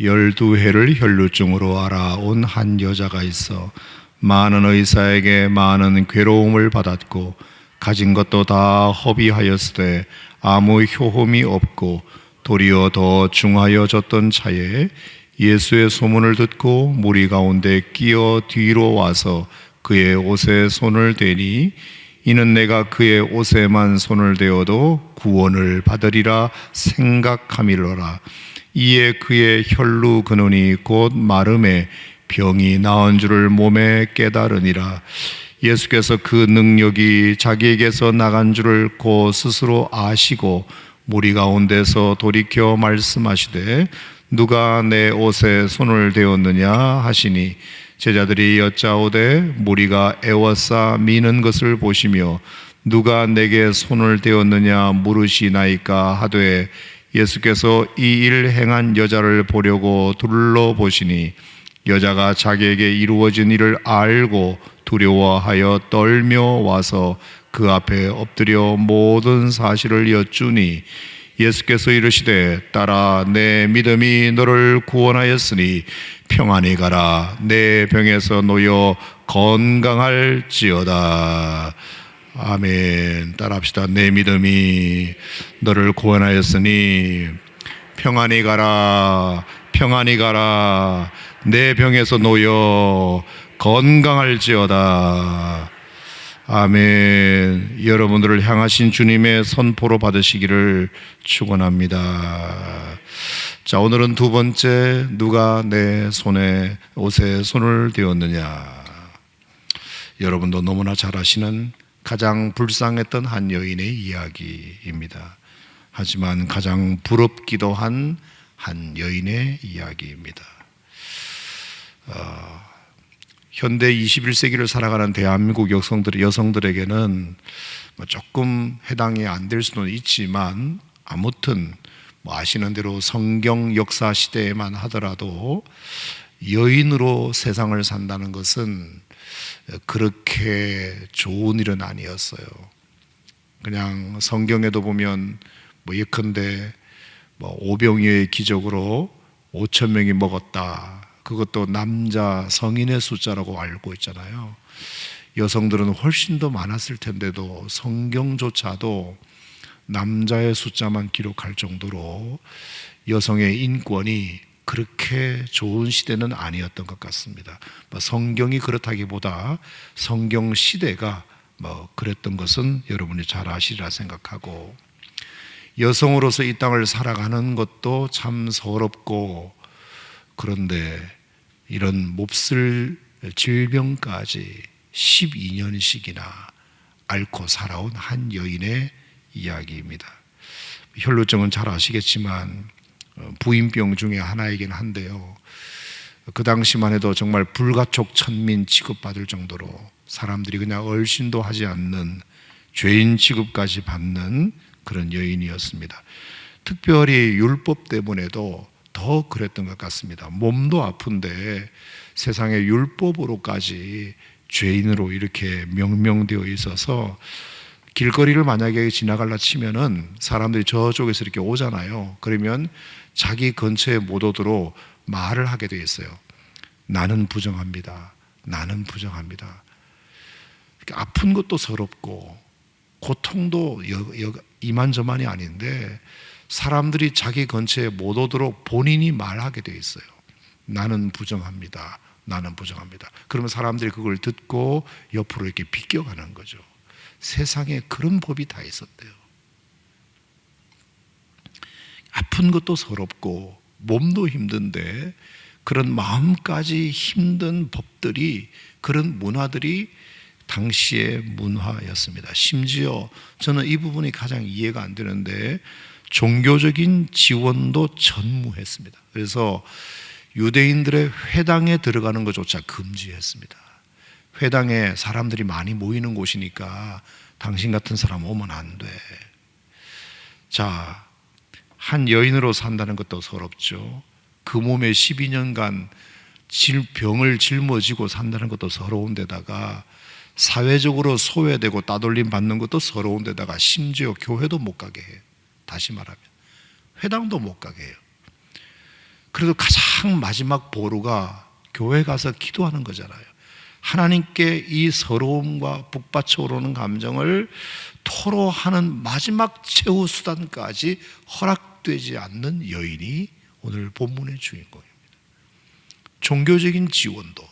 열두 해를 혈루증으로 알아온 한 여자가 있어 많은 의사에게 많은 괴로움을 받았고 가진 것도 다 허비하였으되 아무 효험이 없고 도리어 더 중하여졌던 차에 예수의 소문을 듣고 무리 가운데 끼어 뒤로 와서 그의 옷에 손을 대니 이는 내가 그의 옷에만 손을 대어도 구원을 받으리라 생각함이로라 이에 그의 혈루 근원이 곧 마름에 병이 나은 줄을 몸에 깨달으니라. 예수께서 그 능력이 자기에게서 나간 줄을 곧 스스로 아시고 무리 가운데서 돌이켜 말씀하시되 누가 내 옷에 손을 대었느냐 하시니 제자들이 여짜오되 무리가 애워싸 미는 것을 보시며 누가 내게 손을 대었느냐 물으시나이까 하되 예수께서 이 일 행한 여자를 보려고 둘러보시니 여자가 자기에게 이루어진 일을 알고 두려워하여 떨며 와서 그 앞에 엎드려 모든 사실을 여쭈니 예수께서 이르시되 따라 내 믿음이 너를 구원하였으니 평안히 가라. 내 병에서 놓여 건강할지어다 아멘 따라합시다 내 믿음이 너를 구원하였으니 평안히 가라 평안히 가라 내 병에서 놓여 건강할지어다 아멘. 여러분들을 향하신 주님의 선포로 받으시기를 축원합니다. 자, 오늘은 두 번째 누가 내 손에 옷에 손을 대었느냐. 여러분도 너무나 잘 아시는 가장 불쌍했던 한 여인의 이야기입니다. 하지만 가장 부럽기도 한 한 여인의 이야기입니다. 어, 현대 21세기를 살아가는 대한민국 여성들, 여성들에게는 뭐 조금 해당이 안 될 수는 있지만 아무튼 뭐 아시는 대로 성경 역사 시대에만 하더라도 여인으로 세상을 산다는 것은 그렇게 좋은 일은 아니었어요. 그냥 성경에도 보면 뭐 예컨대 뭐 오병이어의 기적으로 5천 명이 먹었다. 그것도 남자 성인의 숫자라고 알고 있잖아요. 여성들은 훨씬 더 많았을 텐데도 성경조차도 남자의 숫자만 기록할 정도로 여성의 인권이 그렇게 좋은 시대는 아니었던 것 같습니다. 뭐 성경이 그렇다기보다 성경 시대가 뭐 그랬던 것은 여러분이 잘 아시리라 생각하고 여성으로서 이 땅을 살아가는 것도 참 서럽고 그런데 이런 몹쓸 질병까지 12년씩이나 앓고 살아온 한 여인의 이야기입니다. 혈루증은 잘 아시겠지만 어, 부인병 중에 하나이긴 한데요. 그 당시만 해도 정말 불가촉 천민 취급받을 정도로 사람들이 그냥 얼씬도 하지 않는 죄인 취급까지 받는 그런 여인이었습니다. 특별히 율법 때문에도 더 그랬던 것 같습니다. 몸도 아픈데 세상의 율법으로까지 죄인으로 이렇게 명명되어 있어서 길거리를 만약에 지나갈라 치면은 사람들이 저쪽에서 이렇게 오잖아요. 그러면 자기 근처에 못 오도록 말을 하게 돼 있어요. 나는 부정합니다. 나는 부정합니다. 아픈 것도 서럽고 고통도 이만저만이 아닌데 사람들이 자기 근처에 못 오도록 본인이 말하게 돼 있어요. 나는 부정합니다. 나는 부정합니다. 그러면 사람들이 그걸 듣고 옆으로 이렇게 비껴가는 거죠. 세상에 그런 법이 다 있었대요. 아픈 것도 서럽고 몸도 힘든데 그런 마음까지 힘든 법들이 그런 문화들이 당시의 문화였습니다. 심지어 저는 이 부분이 가장 이해가 안 되는데 종교적인 지원도 전무했습니다. 그래서 유대인들의 회당에 들어가는 것조차 금지했습니다. 회당에 사람들이 많이 모이는 곳이니까 당신 같은 사람 오면 안 돼. 자, 한 여인으로 산다는 것도 서럽죠. 그 몸에 12년간 병을 짊어지고 산다는 것도 서러운 데다가 사회적으로 소외되고 따돌림 받는 것도 서러운 데다가 심지어 교회도 못 가게 해요. 다시 말하면 회당도 못 가게 해요. 그래도 가장 마지막 보루가 교회 가서 기도하는 거잖아요. 하나님께 이 서러움과 북받쳐 오르는 감정을 토로하는 마지막 최후 수단까지 허락되지 않는 여인이 오늘 본문의 주인공입니다. 종교적인 지원도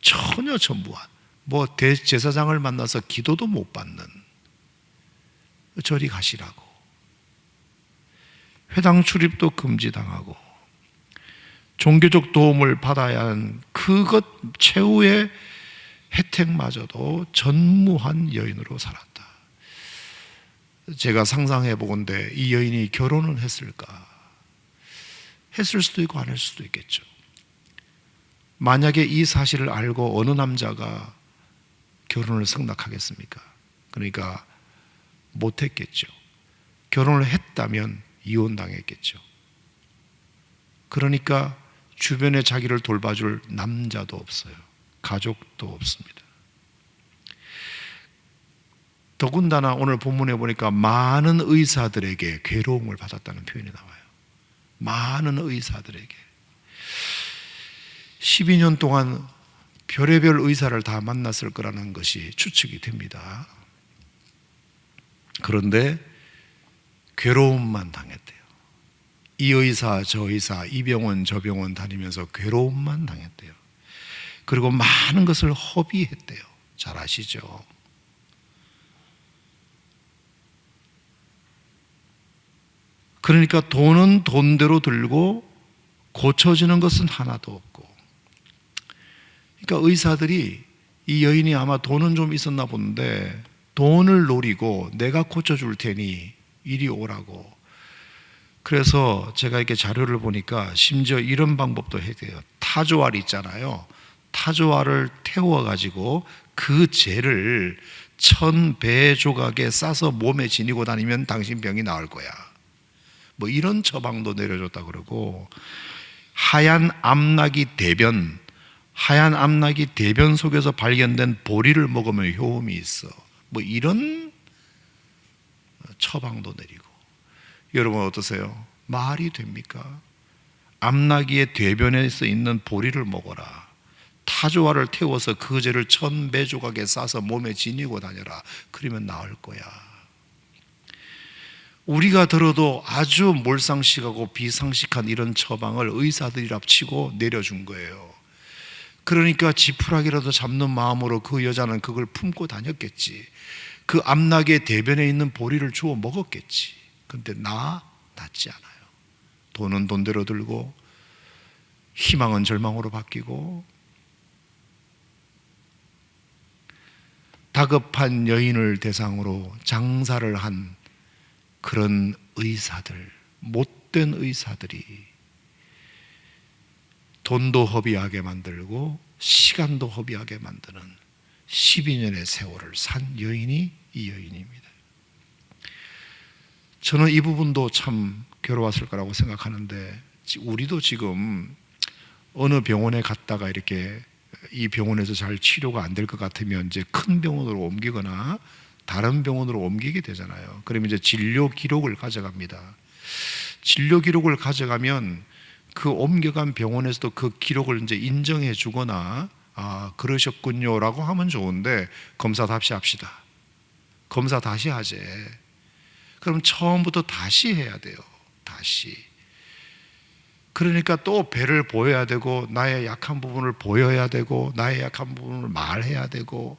전혀 전무한 뭐 대제사장을 만나서 기도도 못 받는 저리 가시라고 회당 출입도 금지당하고 종교적 도움을 받아야 하는 그것 최후의 혜택마저도 전무한 여인으로 살았다. 제가 상상해 보건데 이 여인이 결혼을 했을까? 했을 수도 있고 안 했을 수도 있겠죠. 만약에 이 사실을 알고 어느 남자가 결혼을 승낙하겠습니까? 그러니까 못했겠죠. 결혼을 했다면 이혼당했겠죠. 그러니까 주변에 자기를 돌봐줄 남자도 없어요. 가족도 없습니다. 더군다나 오늘 본문에 보니까 많은 의사들에게 괴로움을 받았다는 표현이 나와요. 많은 의사들에게. 12년 동안 별의별 의사를 다 만났을 거라는 것이 추측이 됩니다. 그런데 괴로움만 당했대요. 이 의사, 저 의사, 이 병원, 저 병원 다니면서 괴로움만 당했대요. 그리고 많은 것을 허비했대요. 잘 아시죠? 그러니까 돈은 돈대로 들고 고쳐지는 것은 하나도 없고. 그러니까 의사들이 이 여인이 아마 돈은 좀 있었나 본데 돈을 노리고 내가 고쳐줄 테니 이리 오라고. 그래서 제가 이렇게 자료를 보니까 심지어 이런 방법도 해야 돼요. 타조알 있잖아요. 타조알을 태워 가지고 그 재를 천 배 조각에 싸서 몸에 지니고 다니면 당신 병이 나을 거야. 뭐 이런 처방도 내려줬다 그러고 하얀 암나기 대변, 하얀 암나기 대변 속에서 발견된 보리를 먹으면 효험이 있어. 뭐 이런 처방도 내리고 여러분 어떠세요? 말이 됩니까? 암나기의 대변에서 있는 보리를 먹어라. 타조화를 태워서 그 죄를 천배 조각에 싸서 몸에 지니고 다녀라. 그러면 나을 거야. 우리가 들어도 아주 몰상식하고 비상식한 이런 처방을 의사들이랍치고 내려준 거예요. 그러니까 지푸라기라도 잡는 마음으로 그 여자는 그걸 품고 다녔겠지. 그 암낙의 대변에 있는 보리를 주워 먹었겠지. 근데 나 낫지 않아요. 돈은 돈대로 들고 희망은 절망으로 바뀌고 다급한 여인을 대상으로 장사를 한 그런 의사들, 못된 의사들이 돈도 허비하게 만들고 시간도 허비하게 만드는 12년의 세월을 산 여인이 이 여인입니다. 저는 이 부분도 참 괴로웠을 거라고 생각하는데 우리도 지금 어느 병원에 갔다가 이렇게 이 병원에서 잘 치료가 안 될 것 같으면 이제 큰 병원으로 옮기거나 다른 병원으로 옮기게 되잖아요. 그러면 이제 진료 기록을 가져갑니다. 진료 기록을 가져가면 그 옮겨간 병원에서도 그 기록을 이제 인정해 주거나 아, 그러셨군요라고 하면 좋은데 검사 다시 합시다. 검사 다시 하재. 그럼 처음부터 다시 해야 돼요. 다시. 그러니까 또 배를 보여야 되고 나의 약한 부분을 보여야 되고 나의 약한 부분을 말해야 되고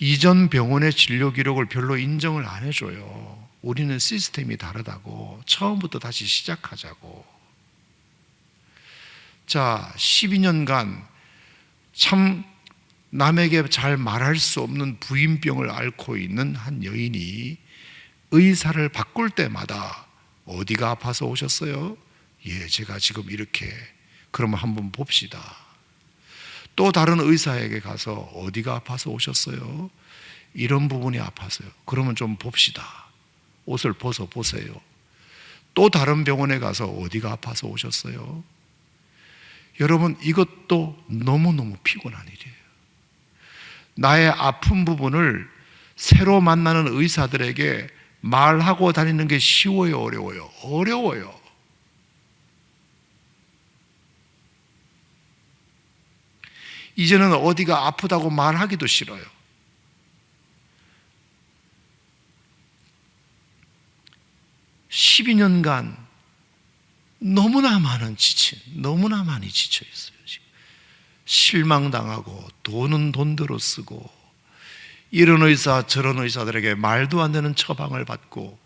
이전 병원의 진료 기록을 별로 인정을 안 해줘요. 우리는 시스템이 다르다고 처음부터 다시 시작하자고. 자, 12년간 참 남에게 잘 말할 수 없는 부인병을 앓고 있는 한 여인이 의사를 바꿀 때마다 어디가 아파서 오셨어요? 예, 제가 지금 이렇게 그러면 한번 봅시다. 또 다른 의사에게 가서 어디가 아파서 오셨어요? 이런 부분이 아파서요. 그러면 좀 봅시다. 옷을 벗어 보세요. 또 다른 병원에 가서 어디가 아파서 오셨어요? 여러분, 이것도 너무너무 피곤한 일이에요. 나의 아픈 부분을 새로 만나는 의사들에게 말하고 다니는 게 쉬워요, 어려워요? 어려워요. 이제는 어디가 아프다고 말하기도 싫어요. 십이 년간 너무나 많은 지친, 너무나 많이 지쳐 있어요. 지금. 실망당하고 돈은 돈대로 쓰고 이런 의사 저런 의사들에게 말도 안 되는 처방을 받고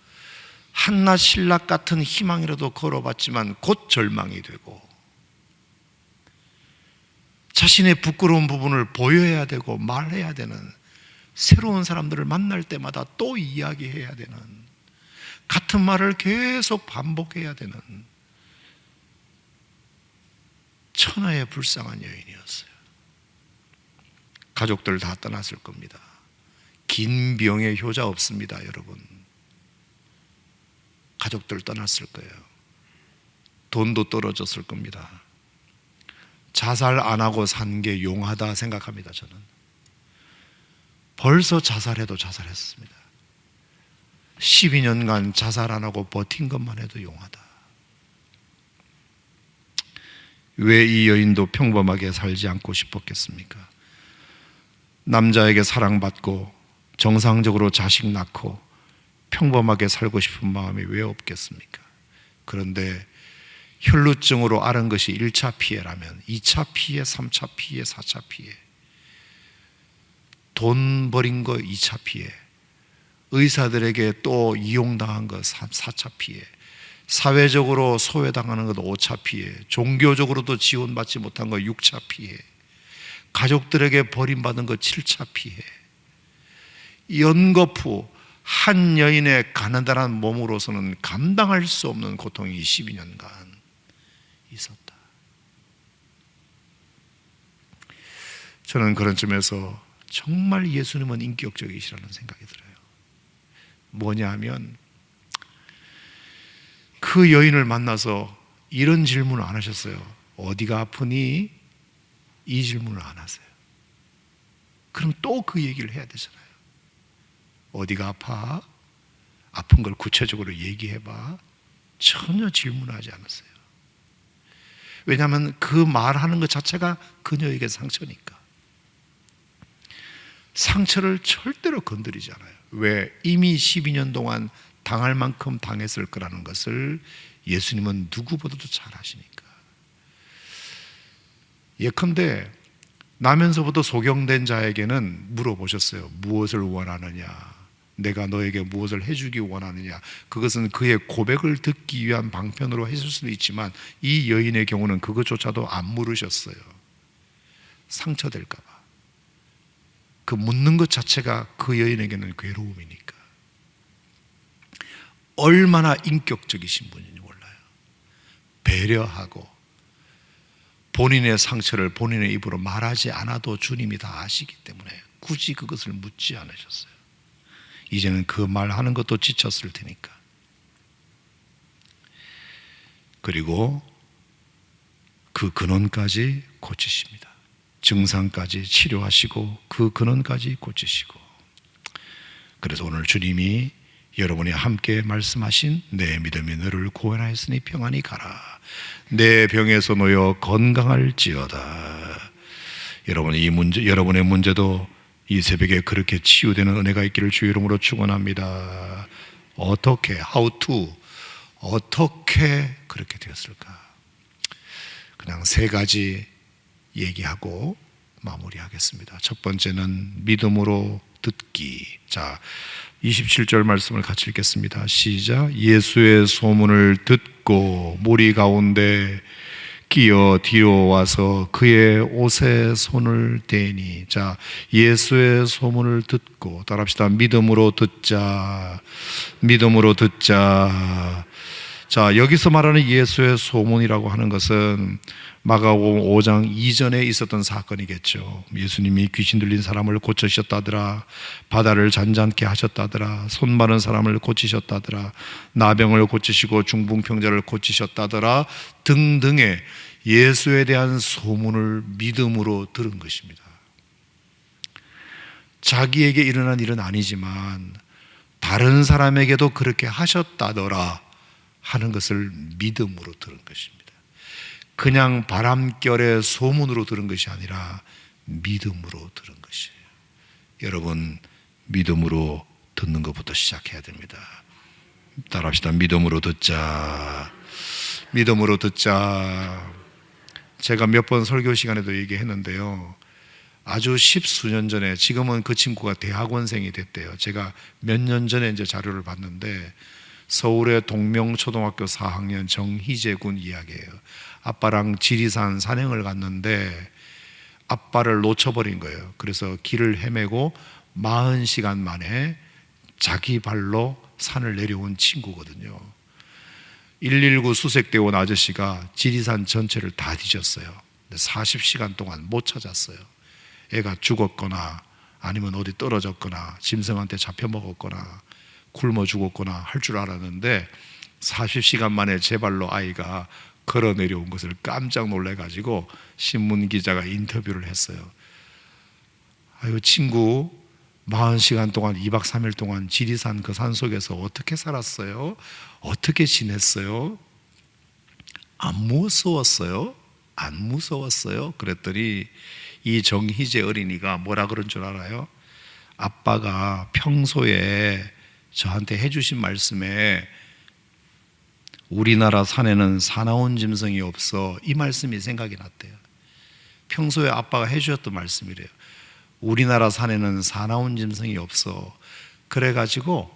한낱 신락 같은 희망이라도 걸어봤지만 곧 절망이 되고 자신의 부끄러운 부분을 보여야 되고 말해야 되는 새로운 사람들을 만날 때마다 또 이야기해야 되는 같은 말을 계속 반복해야 되는 천하의 불쌍한 여인이었어요. 가족들 다 떠났을 겁니다. 긴 병에 효자 없습니다, 여러분. 가족들 떠났을 거예요. 돈도 떨어졌을 겁니다. 자살 안 하고 산 게 용하다 생각합니다, 저는. 벌써 자살해도 자살했습니다. 12년간 자살 안 하고 버틴 것만 해도 용하다. 왜 이 여인도 평범하게 살지 않고 싶었겠습니까? 남자에게 사랑받고 정상적으로 자식 낳고 평범하게 살고 싶은 마음이 왜 없겠습니까? 그런데 혈루증으로 앓은 것이 1차 피해라면 2차 피해, 3차 피해, 4차 피해. 돈 버린 거 2차 피해. 의사들에게 또 이용당한 거 4차 피해. 사회적으로 소외당하는 것도 5차 피해. 종교적으로도 지원받지 못한 거 6차 피해. 가족들에게 버림받은 거 7차 피해. 연거푸 한 여인의 가난한 몸으로서는 감당할 수 없는 고통이 12년간 있었다. 저는 그런 점에서 정말 예수님은 인격적이시라는 생각이 들어요. 뭐냐 하면 그 여인을 만나서 이런 질문을 안 하셨어요. 어디가 아프니? 이 질문을 안 하세요. 그럼 또 그 얘기를 해야 되잖아요. 어디가 아파? 아픈 걸 구체적으로 얘기해봐. 전혀 질문하지 않았어요. 왜냐하면 그 말하는 것 자체가 그녀에게 상처니까. 상처를 절대로 건드리지 않아요. 왜? 이미 12년 동안 당할 만큼 당했을 거라는 것을 예수님은 누구보다도 잘 아시니까. 예컨대 나면서부터 소경된 자에게는 물어보셨어요. 무엇을 원하느냐? 내가 너에게 무엇을 해주기 원하느냐? 그것은 그의 고백을 듣기 위한 방편으로 했을 수도 있지만 이 여인의 경우는 그것조차도 안 물으셨어요. 상처될까봐. 그 묻는 것 자체가 그 여인에게는 괴로움이니까. 얼마나 인격적이신 분인지 몰라요. 배려하고 본인의 상처를 본인의 입으로 말하지 않아도 주님이 다 아시기 때문에 굳이 그것을 묻지 않으셨어요. 이제는 그 말하는 것도 지쳤을 테니까. 그리고 그 근원까지 고치십니다. 증상까지 치료하시고 그 근원까지 고치시고. 그래서 오늘 주님이 여러분이 함께 말씀하신 내 믿음이 너를 구원하였으니 평안히 가라. 내 병에서 놓여 건강할지어다. 여러분 이 문제 여러분의 문제도 이 새벽에 그렇게 치유되는 은혜가 있기를 주 이름으로 축원합니다. 어떻게 how to 어떻게 그렇게 되었을까? 그냥 세 가지 얘기하고 마무리하겠습니다. 첫 번째는 믿음으로 듣기. 자, 27절 말씀을 같이 읽겠습니다. 시작. 예수의 소문을 듣고 무리 가운데 끼어 뒤로 와서 그의 옷에 손을 대니 자 예수의 소문을 듣고 따라합시다. 믿음으로 듣자. 믿음으로 듣자 자 여기서 말하는 예수의 소문이라고 하는 것은 마가복음 5장 이전에 있었던 사건이겠죠. 예수님이 귀신 들린 사람을 고치셨다더라. 바다를 잔잔케 하셨다더라. 손 마른 사람을 고치셨다더라. 나병을 고치시고 중풍병자를 고치셨다더라. 등등의 예수에 대한 소문을 믿음으로 들은 것입니다. 자기에게 일어난 일은 아니지만 다른 사람에게도 그렇게 하셨다더라 하는 것을 믿음으로 들은 것입니다. 그냥 바람결의 소문으로 들은 것이 아니라 믿음으로 들은 것이에요. 여러분 믿음으로 듣는 것부터 시작해야 됩니다. 따라합시다. 믿음으로 듣자. 믿음으로 듣자. 제가 몇 번 설교 시간에도 얘기했는데요. 아주 십수년 전에 지금은 그 친구가 대학원생이 됐대요. 제가 몇 년 전에 이제 자료를 봤는데 서울의 동명초등학교 4학년 정희재 군 이야기예요. 아빠랑 지리산 산행을 갔는데 아빠를 놓쳐버린 거예요. 그래서 길을 헤매고 40시간 만에 자기 발로 산을 내려온 친구거든요. 119 수색대 온 아저씨가 지리산 전체를 다 뒤졌어요. 40시간 동안 못 찾았어요. 애가 죽었거나 아니면 어디 떨어졌거나 짐승한테 잡혀 먹었거나 굶어 죽었거나 할 줄 알았는데 40시간 만에 제 발로 아이가 걸어 내려온 것을 깜짝 놀래 가지고 신문 기자가 인터뷰를 했어요. 아유 친구 40시간 동안 2박 3일 동안 지리산 그 산 속에서 어떻게 살았어요? 어떻게 지냈어요? 안 무서웠어요? 안 무서웠어요? 그랬더니 이 정희재 어린이가 뭐라 그런 줄 알아요? 아빠가 평소에 저한테 해주신 말씀에 우리나라 산에는 사나운 짐승이 없어 이 말씀이 생각이 났대요. 평소에 아빠가 해주셨던 말씀이래요. 우리나라 산에는 사나운 짐승이 없어. 그래가지고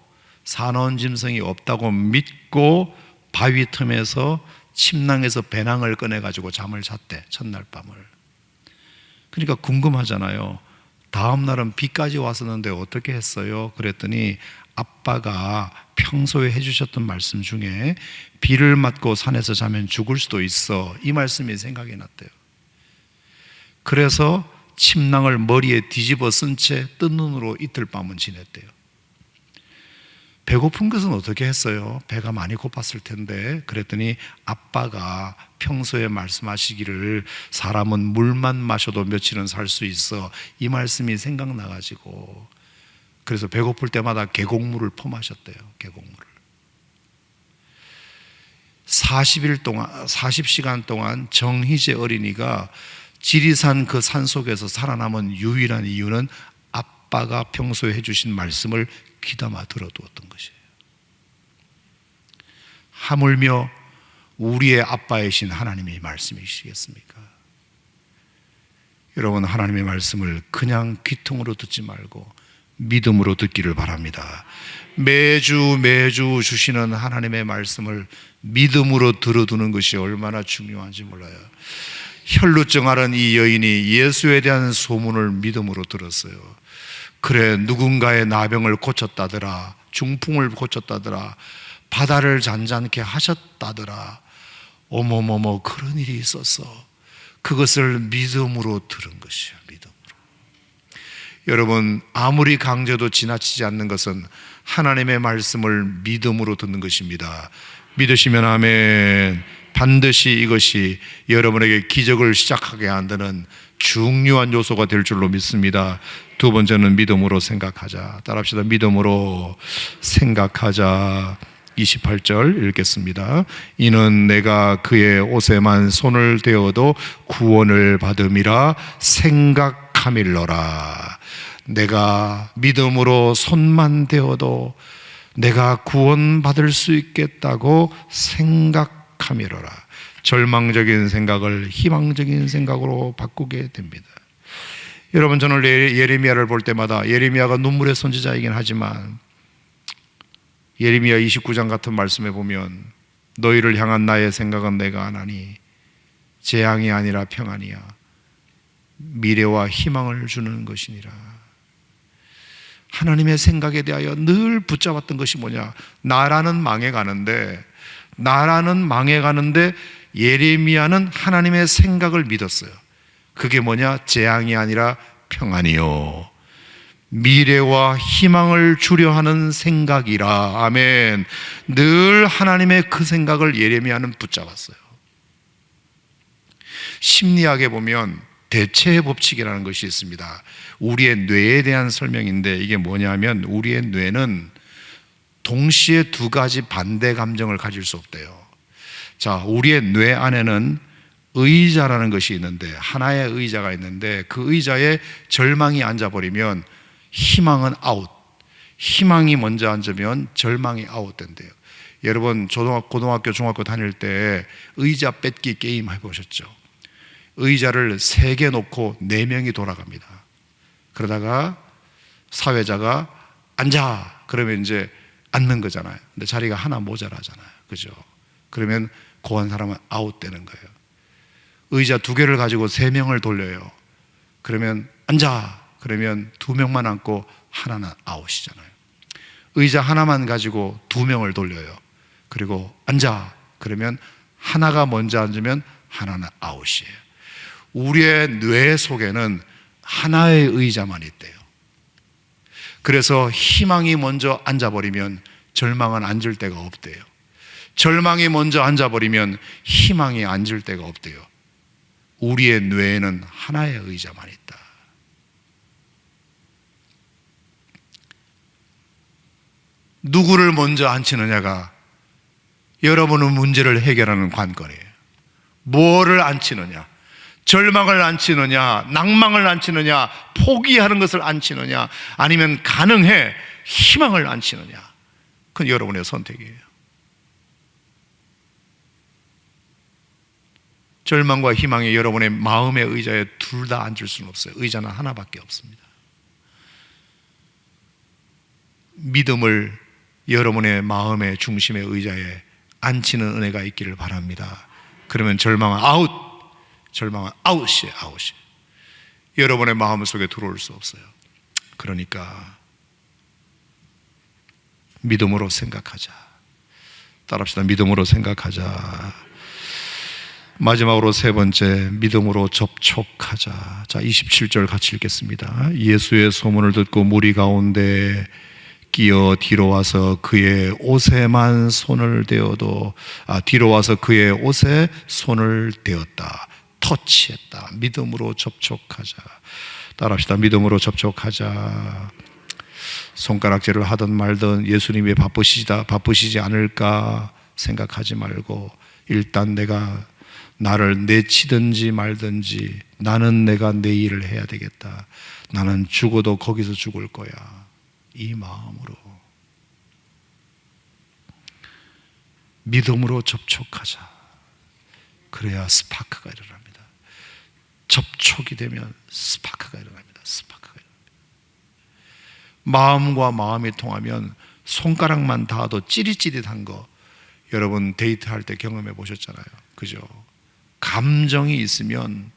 사나운 짐승이 없다고 믿고 바위 틈에서 침낭에서 배낭을 꺼내가지고 잠을 잤대 첫날 밤을. 그러니까 궁금하잖아요. 다음 날은 비까지 왔었는데 어떻게 했어요? 그랬더니 아빠가 평소에 해주셨던 말씀 중에 비를 맞고 산에서 자면 죽을 수도 있어 이 말씀이 생각이 났대요. 그래서 침낭을 머리에 뒤집어 쓴 채 뜬 눈으로 이틀 밤은 지냈대요. 배고픈 것은 어떻게 했어요? 배가 많이 고팠을 텐데 그랬더니 아빠가 평소에 말씀하시기를 사람은 물만 마셔도 며칠은 살 수 있어 이 말씀이 생각나 가지고 그래서 배고플 때마다 계곡물을 퍼마셨대요. 계곡물을. 40일 동안 40시간 동안 정희재 어린이가 지리산 그 산 속에서 살아남은 유일한 이유는 아빠가 평소에 해주신 말씀을 귀담아 들어두었던 것이에요. 하물며 우리의 아빠이신 하나님의 말씀이시겠습니까? 여러분 하나님의 말씀을 그냥 귀통으로 듣지 말고 믿음으로 듣기를 바랍니다. 매주 매주 주시는 하나님의 말씀을 믿음으로 들어두는 것이 얼마나 중요한지 몰라요. 혈루증 앓은 이 여인이 예수에 대한 소문을 믿음으로 들었어요. 그래 누군가의 나병을 고쳤다더라 중풍을 고쳤다더라 바다를 잔잔케 하셨다더라 어머머머 그런 일이 있었어 그것을 믿음으로 들은 것이야 믿음으로 여러분 아무리 강조도 지나치지 않는 것은 하나님의 말씀을 믿음으로 듣는 것입니다 믿으시면 아멘 반드시 이것이 여러분에게 기적을 시작하게 만드는 중요한 요소가 될 줄로 믿습니다. 두 번째는 믿음으로 생각하자. 따라합시다. 믿음으로 생각하자. 28절 읽겠습니다. 이는 내가 그의 옷에만 손을 대어도 구원을 받음이라 생각함일러라. 내가 믿음으로 손만 대어도 내가 구원받을 수 있겠다고 생각함이로라. 절망적인 생각을 희망적인 생각으로 바꾸게 됩니다. 여러분 저는 예레미야를 볼 때마다 예레미야가 눈물의 선지자이긴 하지만 예레미야 29장 같은 말씀에 보면 너희를 향한 나의 생각은 내가 하나니 재앙이 아니라 평안이야 미래와 희망을 주는 것이니라 하나님의 생각에 대하여 늘 붙잡았던 것이 뭐냐 나라는 망해가는데 나라는 망해가는데 예레미야는 하나님의 생각을 믿었어요. 그게 뭐냐? 재앙이 아니라 평안이요. 미래와 희망을 주려 하는 생각이라. 아멘. 늘 하나님의 그 생각을 예레미야는 붙잡았어요. 심리학에 보면 대체의 법칙이라는 것이 있습니다. 우리의 뇌에 대한 설명인데 이게 뭐냐면 우리의 뇌는 동시에 두 가지 반대 감정을 가질 수 없대요. 자, 우리의 뇌 안에는 의자라는 것이 있는데 하나의 의자가 있는데 그 의자에 절망이 앉아버리면 희망은 아웃. 희망이 먼저 앉으면 절망이 아웃된대요. 여러분 초등학교, 고등학교, 중학교 다닐 때 의자 뺏기 게임 해보셨죠? 의자를 세 개 놓고 네 명이 돌아갑니다. 그러다가 사회자가 앉아 그러면 이제 앉는 거잖아요. 근데 자리가 하나 모자라잖아요. 그죠? 그러면 고한 사람은 아웃되는 거예요. 의자 두 개를 가지고 세 명을 돌려요. 그러면 앉아 그러면 두 명만 앉고 하나는 아웃이잖아요. 의자 하나만 가지고 두 명을 돌려요. 그리고 앉아 그러면 하나가 먼저 앉으면 하나는 아웃이에요. 우리의 뇌 속에는 하나의 의자만 있대요. 그래서 희망이 먼저 앉아버리면 절망은 앉을 데가 없대요. 절망이 먼저 앉아버리면 희망이 앉을 데가 없대요. 우리의 뇌에는 하나의 의자만 있다. 누구를 먼저 앉히느냐가 여러분의 문제를 해결하는 관건이에요. 뭐를 앉히느냐? 절망을 앉히느냐? 낭망을 앉히느냐? 포기하는 것을 앉히느냐? 아니면 가능해 희망을 앉히느냐? 그건 여러분의 선택이에요. 절망과 희망이 여러분의 마음의 의자에 둘 다 앉을 수는 없어요. 의자는 하나밖에 없습니다. 믿음을 여러분의 마음의 중심의 의자에 앉히는 은혜가 있기를 바랍니다. 그러면 절망은 아웃, 절망은 아웃이에요, 아웃이. 여러분의 마음 속에 들어올 수 없어요. 그러니까 믿음으로 생각하자. 따라합시다. 믿음으로 생각하자. 마지막으로 세 번째 믿음으로 접촉하자. 자, 27절 같이 읽겠습니다. 예수의 소문을 듣고 무리 가운데 끼어 뒤로 와서 그의 옷에만 손을 대어도 아 뒤로 와서 그의 옷에 손을 대었다. 터치했다. 믿음으로 접촉하자. 따라합시다. 믿음으로 접촉하자. 손가락질을 하든 말든 예수님이 바쁘시다 바쁘시지 않을까 생각하지 말고 일단 내가 나를 내치든지 말든지 나는 내가 내 일을 해야 되겠다. 나는 죽어도 거기서 죽을 거야. 이 마음으로 믿음으로 접촉하자. 그래야 스파크가 일어납니다. 접촉이 되면 스파크가 일어납니다. 스파크가 일어납니다. 마음과 마음이 통하면 손가락만 닿아도 찌릿찌릿한 거 여러분 데이트할 때 경험해 보셨잖아요. 그죠? 감정이 있으면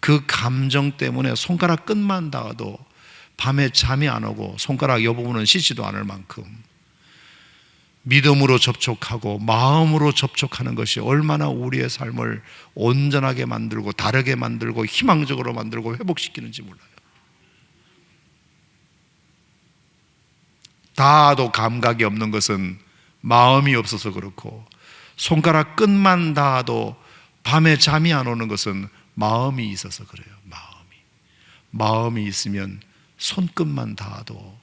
그 감정 때문에 손가락 끝만 닿아도 밤에 잠이 안 오고 손가락 여부분은 씻지도 않을 만큼 믿음으로 접촉하고 마음으로 접촉하는 것이 얼마나 우리의 삶을 온전하게 만들고 다르게 만들고 희망적으로 만들고 회복시키는지 몰라요. 다도 감각이 없는 것은 마음이 없어서 그렇고 손가락 끝만 닿아도 밤에 잠이 안 오는 것은 마음이 있어서 그래요. 마음이. 마음이 있으면 손끝만 닿아도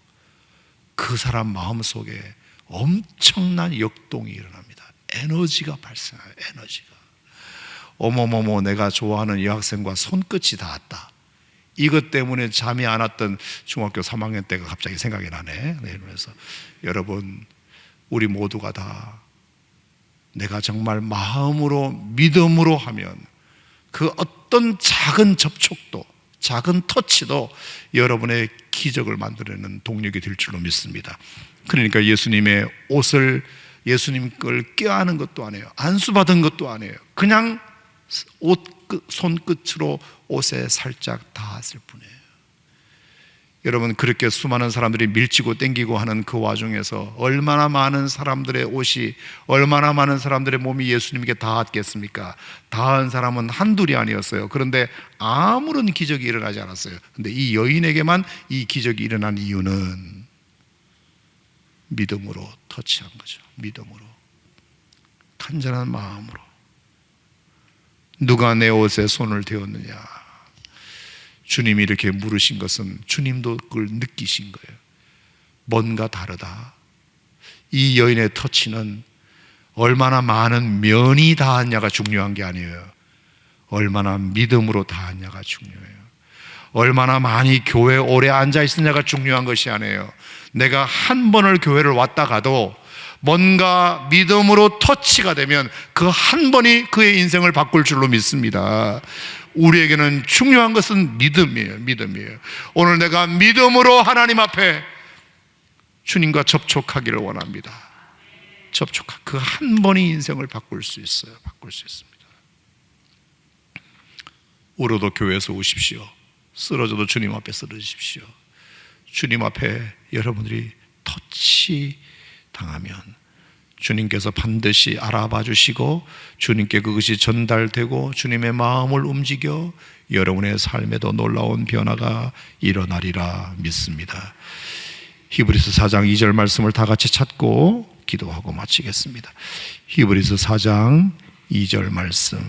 그 사람 마음 속에 엄청난 역동이 일어납니다. 에너지가 발생해요. 에너지가. 어머머머 내가 좋아하는 여학생과 손끝이 닿았다. 이것 때문에 잠이 안 왔던 중학교 3학년 때가 갑자기 생각이 나네. 네, 이러면서 여러분 우리 모두가 다 내가 정말 마음으로 믿음으로 하면 그 어떤 작은 접촉도 작은 터치도 여러분의 기적을 만들어내는 동력이 될 줄로 믿습니다. 그러니까 예수님의 옷을 예수님 걸 껴안은 것도 아니에요. 안수받은 것도 아니에요. 그냥 옷 손끝으로 옷에 살짝 닿았을 뿐이에요. 여러분 그렇게 수많은 사람들이 밀치고 땡기고 하는 그 와중에서 얼마나 많은 사람들의 옷이 얼마나 많은 사람들의 몸이 예수님께 닿았겠습니까? 닿은 사람은 한둘이 아니었어요. 그런데 아무런 기적이 일어나지 않았어요. 근데 이 여인에게만 이 기적이 일어난 이유는 믿음으로 터치한 거죠. 믿음으로 간절한 마음으로 누가 내 옷에 손을 대었느냐 주님이 이렇게 물으신 것은 주님도 그걸 느끼신 거예요. 뭔가 다르다. 이 여인의 터치는 얼마나 많은 면이 닿았냐가 중요한 게 아니에요. 얼마나 믿음으로 다하냐가 중요해요. 얼마나 많이 교회 오래 앉아 있느냐가 중요한 것이 아니에요. 내가 한 번을 교회를 왔다 가도 뭔가 믿음으로 터치가 되면 그 한 번이 그의 인생을 바꿀 줄로 믿습니다. 우리에게는 중요한 것은 믿음이에요. 믿음이에요. 오늘 내가 믿음으로 하나님 앞에 주님과 접촉하기를 원합니다. 접촉하 그한 번이 인생을 바꿀 수 있어요. 바꿀 수 있습니다. 울어도 교회에서 오십시오. 쓰러져도 주님 앞에 쓰러지십시오. 주님 앞에 여러분들이 터치 당하면 주님께서 반드시 알아봐 주시고 주님께 그것이 전달되고 주님의 마음을 움직여 여러분의 삶에도 놀라운 변화가 일어나리라 믿습니다. 히브리서 4장 2절 말씀을 다 같이 찾고 기도하고 마치겠습니다. 히브리서 4장 2절 말씀.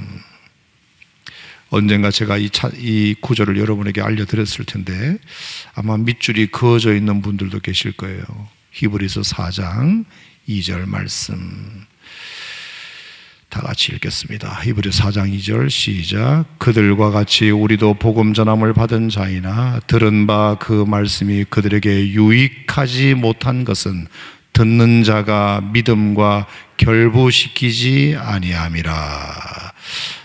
언젠가 제가 이, 차, 이 구절을 여러분에게 알려드렸을 텐데 아마 밑줄이 그어져 있는 분들도 계실 거예요. 히브리서 4장 2절 말씀. 다 같이 읽겠습니다. 히브리서 4장 2절 시작. 그들과 같이 우리도 복음 전함을 받은 자이나 들은 바 그 말씀이 그들에게 유익하지 못한 것은 듣는 자가 믿음과 결부시키지 아니함이라.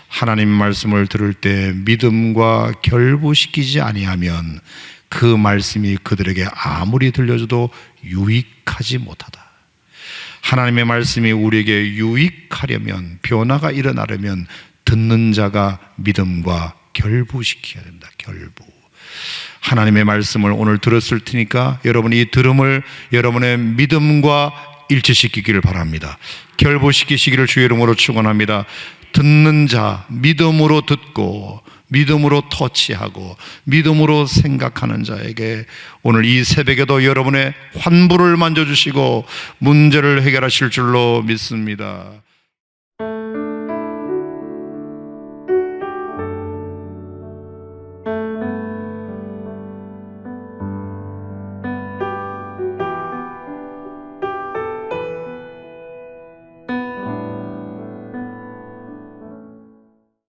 하나님 말씀을 들을 때 믿음과 결부시키지 아니하면 그 말씀이 그들에게 아무리 들려줘도 유익하지 못하다. 하나님의 말씀이 우리에게 유익하려면 변화가 일어나려면 듣는 자가 믿음과 결부시켜야 된다. 결부. 하나님의 말씀을 오늘 들었을 테니까 여러분이 이 들음을 여러분의 믿음과 일치시키기를 바랍니다. 결부시키시기를 주의 이름으로 축원합니다. 듣는 자 믿음으로 듣고 믿음으로 터치하고 믿음으로 생각하는 자에게 오늘 이 새벽에도 여러분의 환부를 만져주시고 문제를 해결하실 줄로 믿습니다.